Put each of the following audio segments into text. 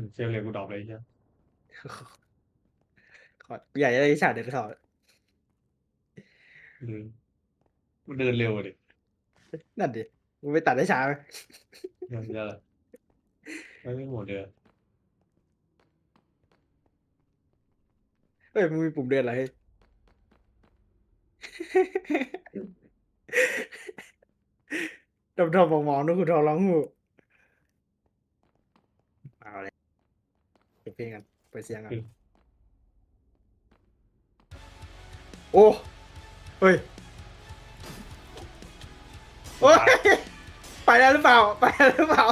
อืมเชลเลยกูดรอปเลยใช่ขอกูอยากจะได้วิชาเด็ดขาดอืมมันเดินเร็วอะดินั่นดิมึงไปตัดได้ช้าไหมมันจะไม่ไม่หมดเดือนเอ้ยมึงมีปุ่มเดินเหรอเฮ้ยดมๆมองๆนึกคุณทองร้องหูเอาเลย เปิดเพลงกันเปิดเสียงกันโอ้เฮ้ยโอ้ยไปแล้วหรือเปล่า ไปแล้วหรือเปล่า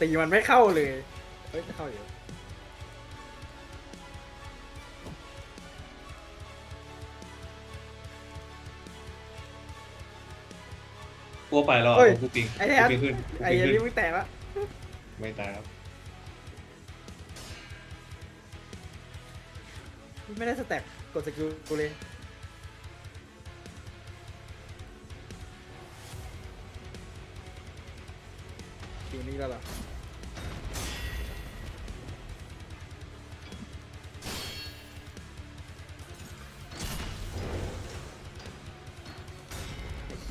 ตีมันไม่เข้าเลยเฮ้ยไม่เข้าอยู่ กลัวไปแล้วอะเฮ้ย กูปิงไอ้แทกูนปิงขึ้นกูไอ้ปิงอันขึ้นนี้มึงแตกละไม่ตายครับไม่ได้สแต็กกดสกิลกูเลยอยู่นี่แล้วเหรอ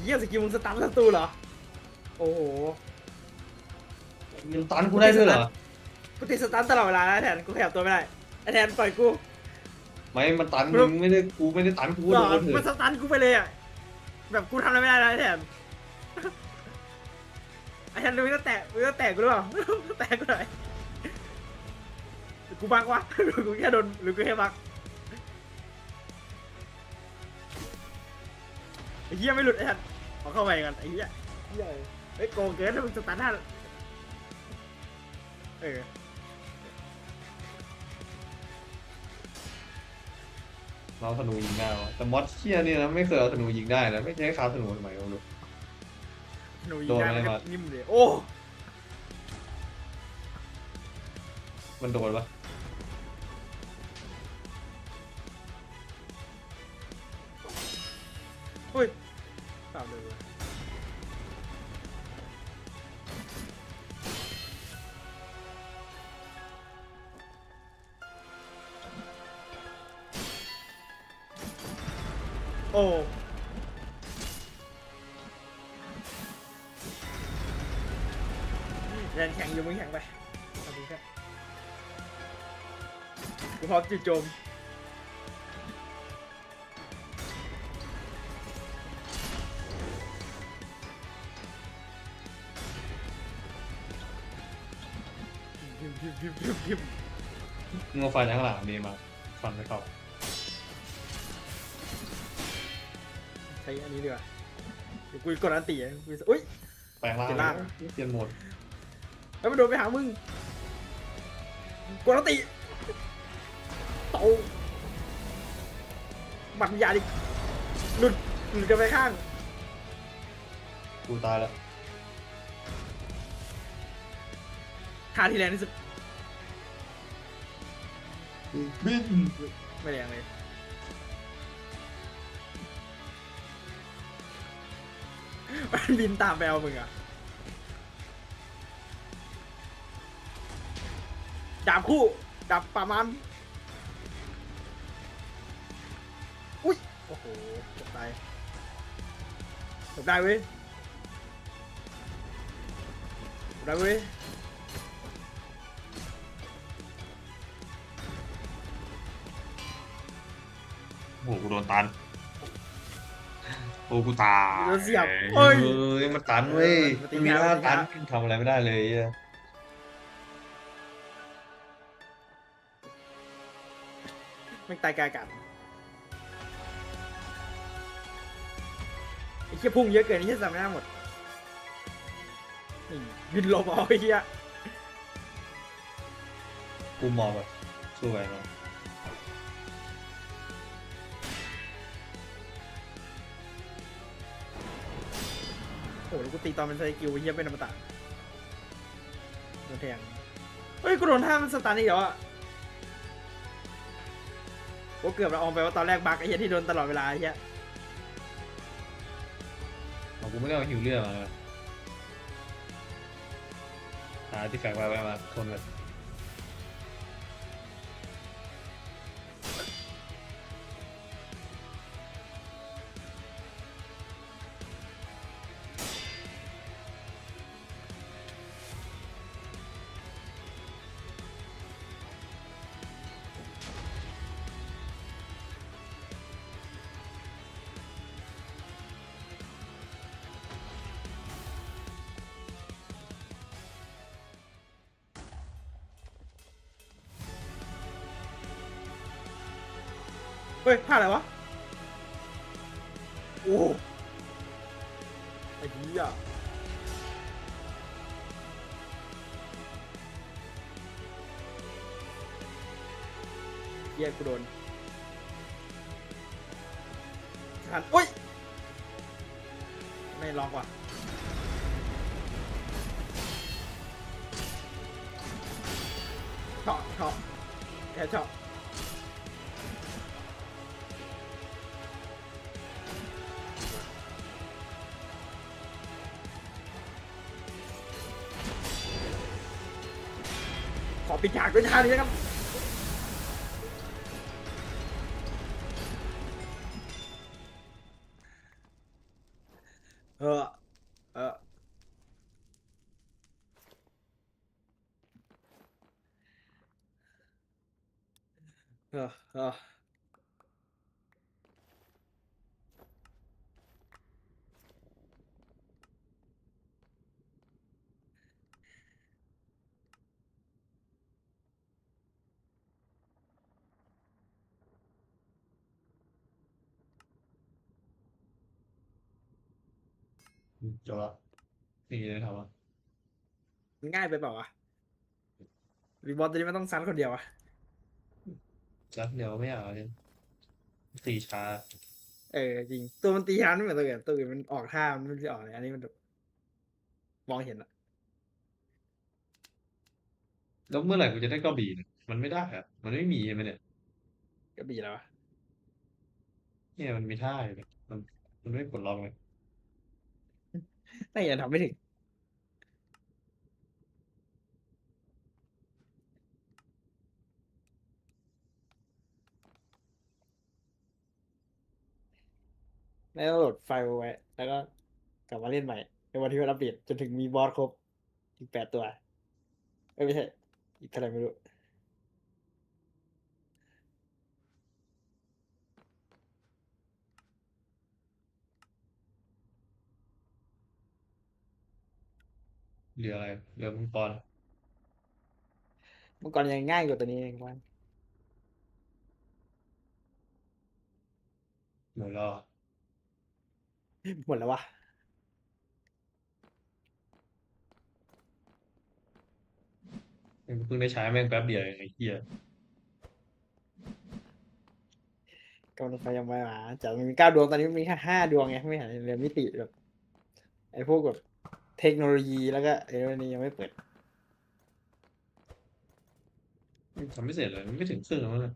เฮียสกิลมึงสตันศัตรูเหรอ โอ้โหมันตันกูได้ด้วยเหรอ กูติดสตันตลอดเวลานะแทนกูขยับตัวไม่ได้ไอแทนปล่อยกู ไม่ มันตันมึมึงงไม่ได้กูไม่ได้ตันกูหรโดอนเถมันสอะตันกูไปเลยอะ แบบกูทำอะไรไม่ได้แล้วไอแทนไอแทนรู้จะแตะรู้จะแตะกูหรือเปล่าแตะกูหน่อยหรือกูบักวะหรือกูแค่โดนหรือกูแค่บักไอ้เหี้ยไม่หลุดไอ้แทน ขอเข้าไปกันไอ้เหี้ยเหี้ยเฮ้ยโกงเกินถ้ามึงสตันท่าเออเราธนูยิงได้วะแต่มอสเชียเนี่ยนะไม่เคยเอาธนูยิงได้นะไม่ใช่คาธนูทำไมไม่รู้หนูยิโดงนได้อะไรมันมาก็นิ่มเลย โอ้ มันโดนปะ มึงแข็งไปเอาดีครับกูพร้อมจู่โจมพิมพิมพิมพิมพิมมึงเอาฟันข้างหลังนี่มาฟันไม่เข้าใช้อันนี้ดีกว่าเดี๋ยวกูกดอันตีอะกูอุ้ยแปลงร่างเปลี่ยนร่างเปลี่ยนโหมด แล้วมันโดนไปหามึงกดอันตีโตบัตรวิญญาณดิหลุดหลุดกันไปข้าง กูตายแล้วท่าที่แรงที่สุดบินไม่แรงเลยมันบินตามไปเอามึงอะ ดาบคู่ดาบประมาณอุ้ยโอ้โหเกือบตายเกือบได้เว้ยเกือบได้เว้ยโอ้โหกูโดนตัน โอ้กูตายโดนเสียบเฮ้เฮ้ยยมันตันเว้ยมันตีมีไม่หได้น้าตันมันตีไม่ได้ทำอะไรไม่ได้เลยเหี้ย ม่งตายกายกันไอ้เหี้ยพุ่งเยอะเกินไอ้เหี้ยจำไม่ได้หมดนี่บินลมเอาไอ้เหี้ยกูมองแบบสู้ไปมาโอ้โหแล้วกูตีตอนมันใช้กิลไอ้เหี้ยเป็นอมตะโดนแทงเฮ้ยกูโดนท่ามันสตาร์นี่เหรออะ ก็เกือบละอองไปว่าตอนแรกบักไอ้เหี้ยที่โดนตลอดเวลาไอ้เหี้ยของกูไม่ได้เอาหิวเลือดมาเลยหาที่แฝงไว้ไว้มาทนแบบ เฮ้ยท่าอะไรวะ โอ้ไอ้เหี้ยเหี้ยกูโดนหันโอ้ย ไม่ลองว่ะเฉาะเฉาะแค่เฉาะ ขอปิดฉากด้วยท่านี้นะครับ จบละนี่เลยทำอะมันง่ายไปเปล่าวะรีบอลตัวนี้มันต้องซันคนเดียวอะจักเดี๋ยวไม่เอาเลยตีช้า เออจริง ตัวมันตีฮันไม่เหมือนตัวอื่นตัวอื่นมันออกท่ามันไม่ได้ออกเลยอันนี้มันมองเห็นอะแล้วเมื่อไหร่กูจะได้กระบี่เนี่ยมันไม่ได้อะมันไม่มีใช่ไหมเนี่ยกระบี่แล้ววะเนี่ยมันมีท่าอยู่เนี่ยมันมันไม่กดล็อกเลย น่าจะทำไม่ถึง แล้วโหลดไฟล์ไว้ แล้วก็กลับมาเล่นใหม่ ในวันที่มันอัปเดตจนถึงมีบอสครบอีกแปดตัว เอ้ยไม่ใช่ อีกเท่าไหร่ไม่รู้ เหลืออะไรเหลือมังกรเมื่อก่อนยังง่ายกว่าตัวนี้เองวันหมดแล้วอะหมดแล้ววะเพิ่งได้ใช้แม่งแป๊บเดียวเองไอ้เหี้ยกำลังพยายามมาจากมันมีเก้าดวงตอนนี้มันมีแค่ห้าดวงไงไม่เห็นเรียนมิติแบบไอ้พวกแบบ เทคโนโลยีแล้วก็ไอ้เรื่องนี้ยังไม่เปิดทำไม่เสร็จเลยมันไม่ถึงครึ่งแล้วมั้งเนี่ย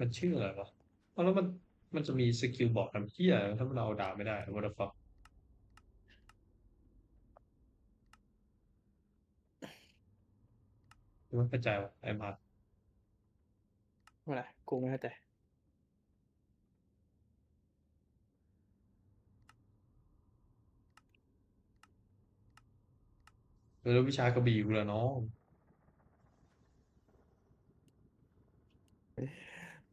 มันชื่ออะไรวะเอาแล้วมันมันจะมีสกิลบอกทำเหี้ยถ้ามันเอาดาบไม่ได้ what the fuck ไม่เข้าใจว่ะไอ้มาว่าไรกูไม่เข้าใจ แล้ววิชากระบี่กูละน้อง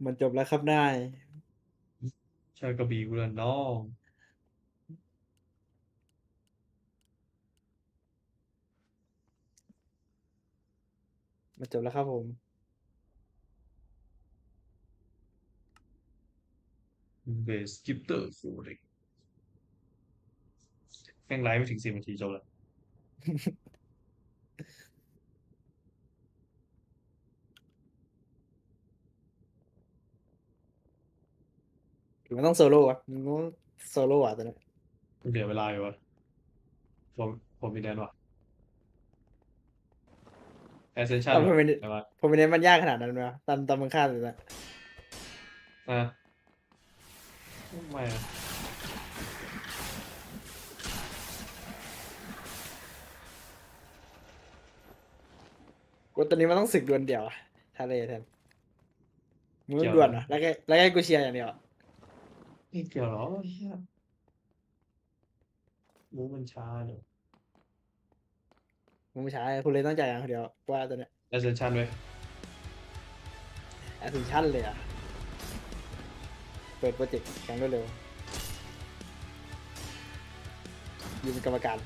มันจบแล้วครับนายวิชากระบี่กูละน้องมันจบแล้วครับผม เบสกิปเตอร์ฟูริกแม่งไลฟ์ไม่ถึงสิบนาทีจบแล้ว หรือ มันต้องโซโล่อะมันต้องโซโล่อะตัวนี้เหลือเวลาอยู่วะผมผมมีแดนวะแอสเซนชั่นตอนพอเป็นอะไรวะพอเป็นมันยากขนาดนั้นไหมวะตอนตอนมึงฆ่าเลยนะอะทำไมอะกูตอนนี้มันต้องศึกดวลเดี่ยวอะทะเลแทนมึงต้องดวลเหรอแล้วก็แล้วก็ให้กูเชียร์อย่างเดียวอะ ไม่เกี่ยวหรอเฮียมูมันช้าเดี๋ยวมึงไม่ใช่คุณเลยต้องจ่ายอย่างเดียวว่าตัวเนี้ยแอสเซนชันไว้แอสซิชั่นเลยอะ เปิดโปรเจกต์อย่างรวดเร็วยืนกรรมการ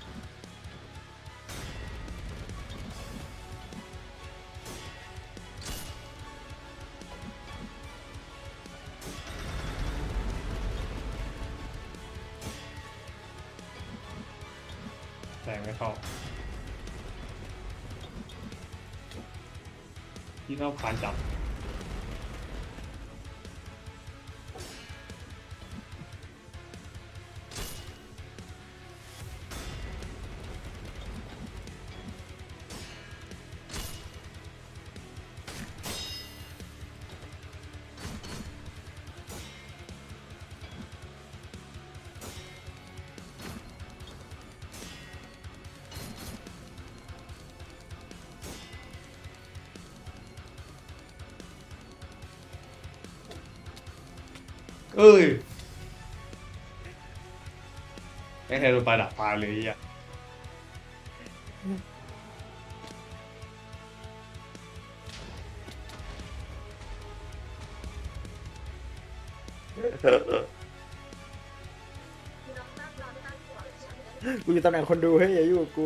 ที่เข้ เอ้ยไม่เคยโดนปลาดักปลาเลยอะกูอยู่ตำแหน่งคนดูเฮ้ยอย่าอยู่กับกู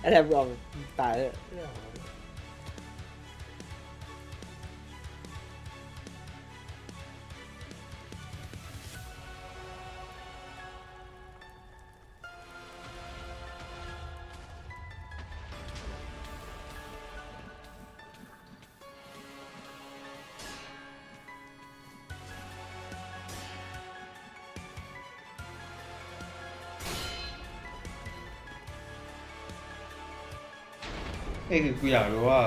ไอ้แทบบอกตายเลย เอ้ยคือกูอยากรู้ว่า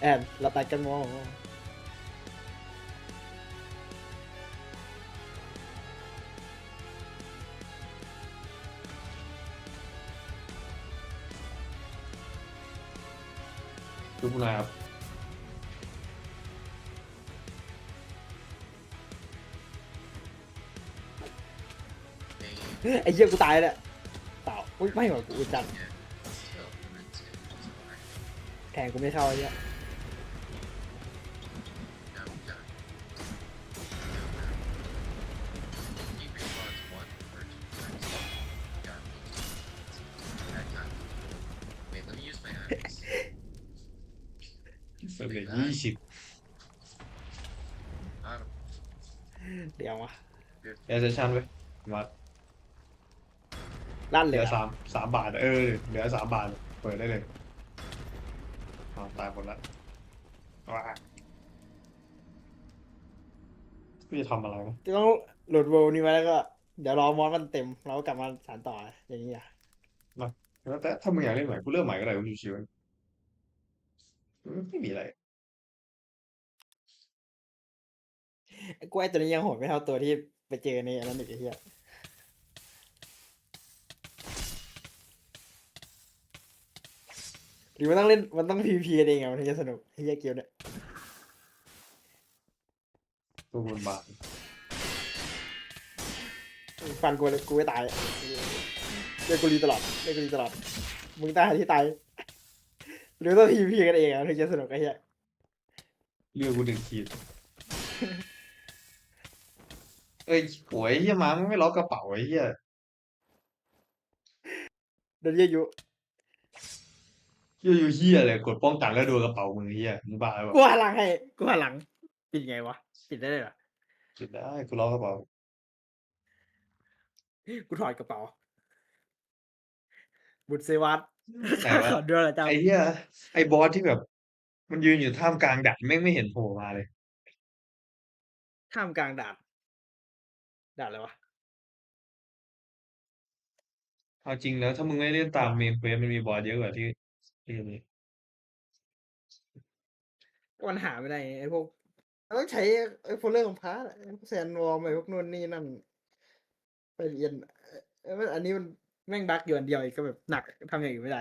แอนเราตัดกันมองคือผู้นายครับ ไอ้เหี้ยกูตายแล้วเปล่าอุ้ยไม่หรอกกูจัดแทงกูไม่เข้าไอ้เหี้ย Wait, let me use my axe. เฟรมเรทยี่สิบ I don't เดี๋ยววะ แอสเซนชันไว้มา ลั่นเหเลลืยออะสามสามบาทเออเหลือสามบาทเปิดได้เลยอ้าวตายหมดละว้ากูจะทำอะไรวะจะต้องโหลดเวลนี้ไว้แล้วก็ เดี๋ยวรอมอนมันเต็มเราก็กลับมาสานต่ออย่างนี้อะแล้วแต่ถ้ามึงอยากเล่นใหม่กูเริ่มใหม่ก็ได้กูชิวๆไม่มีอะไร ไอ้กล้วยตัวนี้ยังโหดไม่เท่าตัวที่ไปเจอในอันนั้นอีกไอ้เหี้ย รือมันต้องเล่นมันต้องพีพีกันเองอะมันถึงจะสนุกไอ้เหี้ยเกียวเนี่ยตัวบนบาทฟันกูเลยกูไม่ตายอะเรียกกูรีตลอดเรียกกูรีตลอดมึงตายที่ตายหรือต้องพีพีกันเองอะถึงจะสนุกไอ้เหี้ยเลือกกูหนึ่งขีดเอ้ยโวยเฮียมามึงไม่ล็อกกระเป๋าไอ้เฮียโดนเยี่ย ยุยูยูเฮียเลยกดป้องกันแล้วโดนกระเป๋ามึงเฮียมึงบ้าหรือเปกูล่าหันหลังให้กูหันหลังปิดไงวะปิดได้เลยเหรอจุดได้กูล็อกกระเป๋ากูถอดกระเป๋า บุตรเซวัตไหนวะขอดูหน่อยจ้าไอ้เหี้ยไอ้บอสที่แบบ มันยืนอยู่ท่ามกลางดักแม่งไม่เห็นโผล่มาเลย ท่ามกลางด่านด่านอะไรวะเอาจริงแล้วถ้ามึงไม่เล่นตามเมนเควสมันมีบอสเยอะกว่าที่ ที่มีมันหาไม่ได้ไงไอ้พวกมันต้องใช้ไอ้โฟลเลอร์ของพาร์ทอะไอ้พวกแซนวอร์มไอ้พวกนู่นนี่นั่นไปเรียนเอ้ยมันอันนี้มันแม่งบั๊กอยู่อันเดียวอีกก็แบบหนักทำอย่างอื่นไม่ได้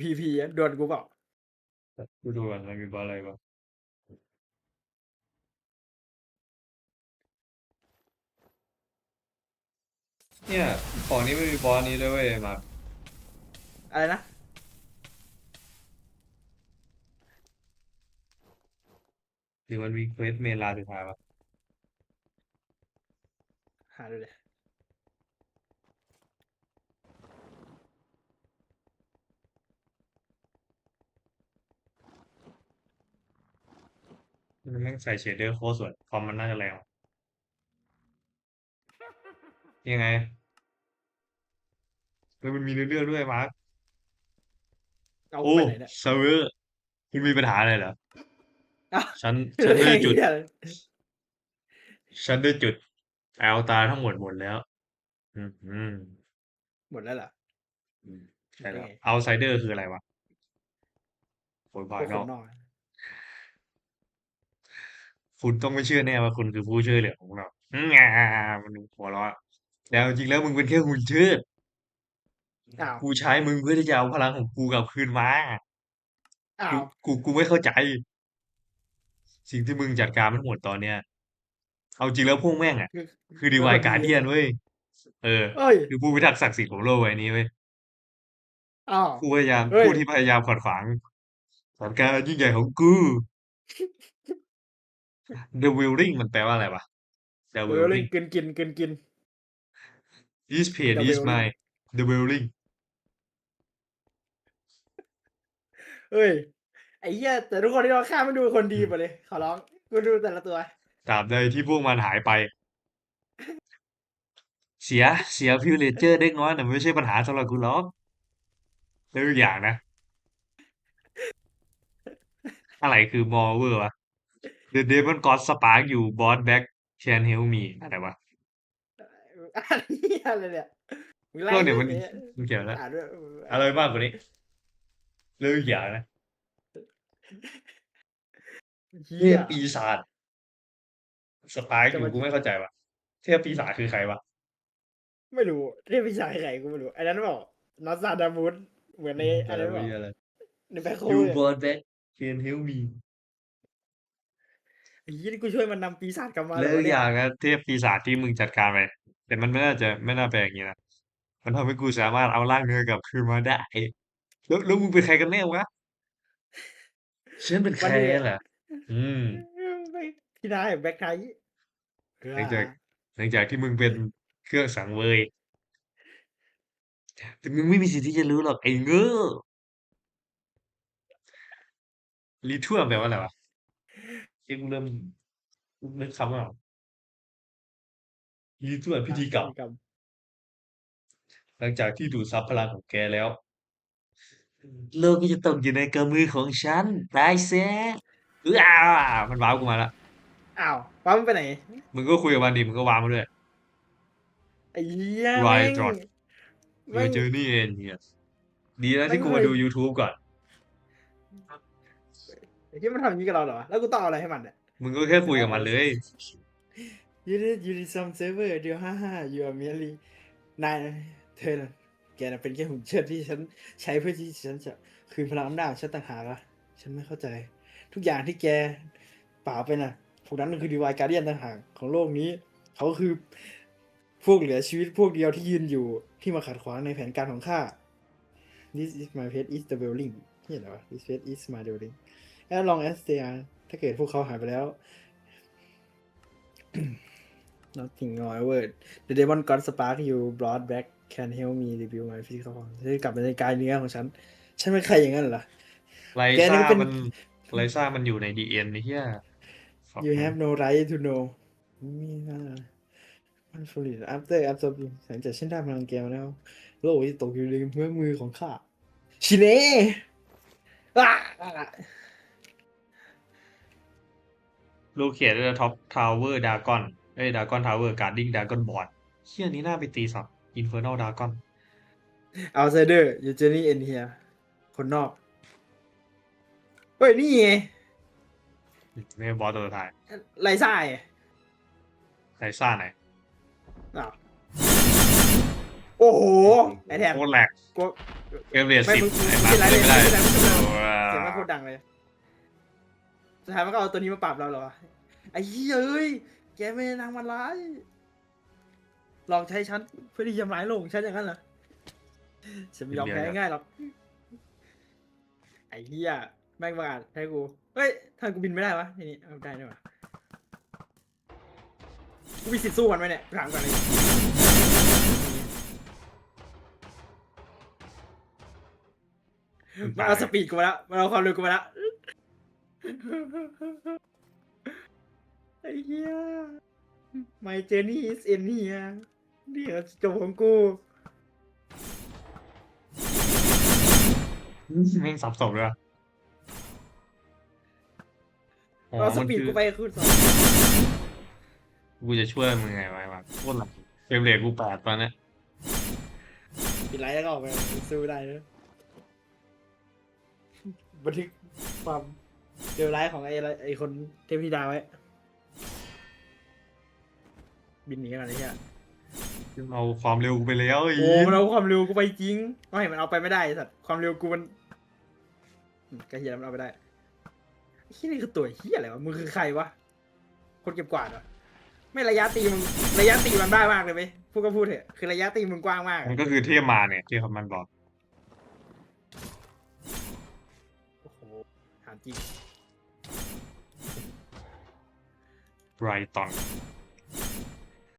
พีพีอะโดนกูเปล่ากูดูก่อนมันมีบอสอะไรบ้าง เนี่ยของนี้ไม่มีบอสนี้ด้วยเว้ยมาอะไรนะ หรือมันมีเควสเมนลาสุดท้ายวะหาดูเลยมันแม่งใส่เชดเดอร์โคตรสวยคอมมันน่าจะแรงยังไง เฮ้ยมันมีเรื่องด้วยมาร์คเอาโอ้ไปไหนเนี่ยเซิร์ฟเวอร์คุณมีปัญหาอะไรเหรออ้าวฉันฉันได้จุดเหี้ยฉันได้จุดแอลตาทั้งหมดหมดแล้ว อืมอืมหมดแล้วเหรออืมใช่แล้วโอเคเอาไซเดอร์คืออะไรวะคนพภายวกนคอกนนอกคุณต้องไม่เชื่อแน่ว่าคุณคือผู้ช่วยเหลือของเราอืมอ่ามันหัวเราะแล้วจริงแล้วมึงเป็นแค่หุ่นเชิด อ้าว กูใช้มึงเพื่อที่จะเอาพลังของกูกลับคืนมา อ้ากูว กูกูไม่เข้าใจ สิ่งที่มึงจัดการมันหมดตอนเนี้ย เอาจริงแล้วพวกแม่งอะ คือคือดีวายการเดียนเว้ย เออ เอ้ย คือผู้พิทักษ์ศักดิ์สิทธิ์ของโลกใบนี้เว้ยอ้าว ผู้พยายามเฮ้ย ผู้ที่พยายามขัดขวางแผนการยิ่งใหญ่ของกู The Willing มันแปลว่าอะไรวะ The เออเล่น Willing กินกินกินกิน This page The is Willing my The Willing เอ้ย ไอ้เหี้ยแต่ทุกคนที่เราฆ่ามันดูเป็นคนดีหมดเลย ขอร้องกูดูแต่ละตัว ตราบใดที่พวกมันหายไป เสียเสียพิวเลเจอร์เล็กน้อยแต่ไม่ใช่ปัญหาสำหรับกูหรอกแล้วอีกอย่างนะ อะไรคือมอเวอร์วะ The Demon God Spark อยู่ Boss Back Can Help Me อะไรวะ อะไรเหี้ยอะไรเนี่ยมึงไล่ก็เนี่ยมันรื่อมันเกี่ยวแล้ว อ่านด้วย อะไรมากกว่านี้ เรื่องอีกอย่างนะเหี้เทยพปีศาจสปายอจะยู่มากูไม่เข้าใจว่ะเทพปีศาจคือใครวะไม่รู้เรียกพี่ชายใครกูไม่รู้ไอ้นั้นบอกนอสซาดามูสเหมือนในอะไรบอกอะไรในแบคโคยูเลยบอสแบ็คเคนเฮลมีไอ้ยี่นี่กูช่วยมันนำปีศาจกลับมาแล้วเหรอีกอเนี่ยย่างนะเทพปีศาจที่มึงจัดการไปแต่มันไม่น่าจะไม่น่าเป็นอย่างนี้นะมันทำให้กูสามารถเอาร่างเนื้อกลับคืนมาได้ แล้ว แล้วมึงเป็นใครกันแน่วะ ฉันเป็นใครล่ะอืม ไม่พี่นายแบ็คไทยหลังจากหลังจากที่มึงเป็นเครื่องสังเวยแต่มึงไม่มีสิทธิ์ที่จะรู้หรอกไอ้เง้อรีทั่วแปลว่าอะไรวะที่กูเริ่มนึกคำไม่ออกรีทั่วพิธีกรรมกรรมหลังจากที่ดูดซับพลังของแกแล้ว โลกก็จะตกอยู่ในกำมือของฉัน ตายเสียอื้ออ่ามันว้าวกูมาละอ้าวป้ามันไปไหน มึงก็คุยกับมันดิมึงก็ว้าวมาด้วย ไอ้เหี้ย Right แม่ง Rod แม่ Your ง journey ends here ดีแล้วที่แม่งกูมาเลยดู YouTube ก่อน ไอ้ที่มันทำอย่างนี้กับเราเหรอ แล้วกูต้องเอาอะไรให้มันเนี่ย มึงก็แค่คุยกับมันเลยยูนิยูนิซัมเซิร์ฟเวอร์เดียวฮ่าฮ่ายูอาร์เมียลีนายเธอน่ะ แกน่ะเป็นแค่หุ่นเชิดที่ฉันใช้เพื่อที่ฉันจะคืนพลังอำนาจฉันต่างหากละฉันไม่เข้าใจ ทุกอย่างที่แกเปล่าไปน่ะพวกนั้นคือดีวายการเดียนต่างหากของโลกนี้ เขาคือพวกเหลือชีวิตพวกเดียวที่ยืนอยู่ที่มาขัดขวางในแผนการของข้า This is my pet is the building นี่เหรอ This pet is my building as long as they are ถ้าเกิดพวกเขาหายไปแล้ว nothing more word the demon god spark you brought back Can help me review my physical form จะกลับมาในกายเนื้อของฉัน ฉันเป็นใครอย่างนั้นเหรอไรแกนี่ซ่าเป็นมันไรซ่ามันอยู่ในดีเอ็นไอ้เหี้ย Fuck You man have no right to know มีนะมันฟลิต after absorbing หลังจากฉันได้พลังแกมาแล้ว โลกที่ตกอยู่ในเมื่อมือของข้าชิเน่อ้าลูกเขียนด้วยท็อปทาวเวอร์ดากอนเอ้ยดากอนทาวเวอร์การ์ดิ้งดากอนบอร์ดเฮียนี้น่าไปตีสับ อินเฟอร์นอลดากอน outsider your journey end here คนนอก เฮ้ย นี่ไงไม่ใช่บอสตัวสุดท้ายไรซ่าไงไรซ่าไหนอ้าวโอ้โห ไอแทนโคตรแหลกกูเอฟเรียไม่สิบมึงมึงไอ้ไม่มาเป็นไรเล่นเลยไม่ได้ไม่เป็นไรไม่เป็นไรโอ้เสียงมันโคตรดังเลยสุดท้ายมันก็เอาตัวนี้มาปรับเราเหรอวะไอ้เหี้ยเอ้ย แกไม่ได้นางมันร้าย ลองใช้ฉันเพื่อที่จะทำร้ายโลกของฉันอย่างนั้นเหรอฉันไม่ยอมแพ้ง่ายหรอกไอ้เหี้ยแม่งประกาศให้กูเฮ้ยทางกูบินไม่ได้วะทีนี้เอาได้ด้วยวะกูมีสิทธิ์สู้มันไหมเนี่ยถามก่อนเลยมันเอาสปีดกูมาแล้วมันเอาความเร็วกูมาแล้วไอ้เหี้ย My journey is in here นี่ เหรอจบของกูแม่งสับสนเลยว่ะอ๋อเราสมันปีดคือกูไปคือสองกูจะช่วยมึงไงวะโคตรแหลกเฟรมเรทกูแปดตอนเนี้ยปิดไลท์แล้วก็ออกไปสู้ได้เลยบันทึกความเร็วร้ายของไอ้อะไรไอ้คนเทพธิดาไว้ บินหนีกันอะไรเงี้ย เอาความเร็วกูไปแล้วไอ้โอ้เหี้ยมันเอาความเร็วกูไปจริงไม่มันเอาไปไม่ได้ไอ้สัตว์ความเร็วกูมันอืมกระเฮียแล้วมันเอาไปได้ไอ้ที่นี่คือตัวเฮียอะไรวะมึงคือใครวะคนเก็บกวาดเหรอไม่ระยะตีมึงระยะตีมันบ้ามากเลยไหมพูดก็พูดเถอะคือระยะตีมึงกว้างมากอะมันก็คือเทพมาเนี่ยที่เขามันบอกโอ้โหถามจริงไบรตอน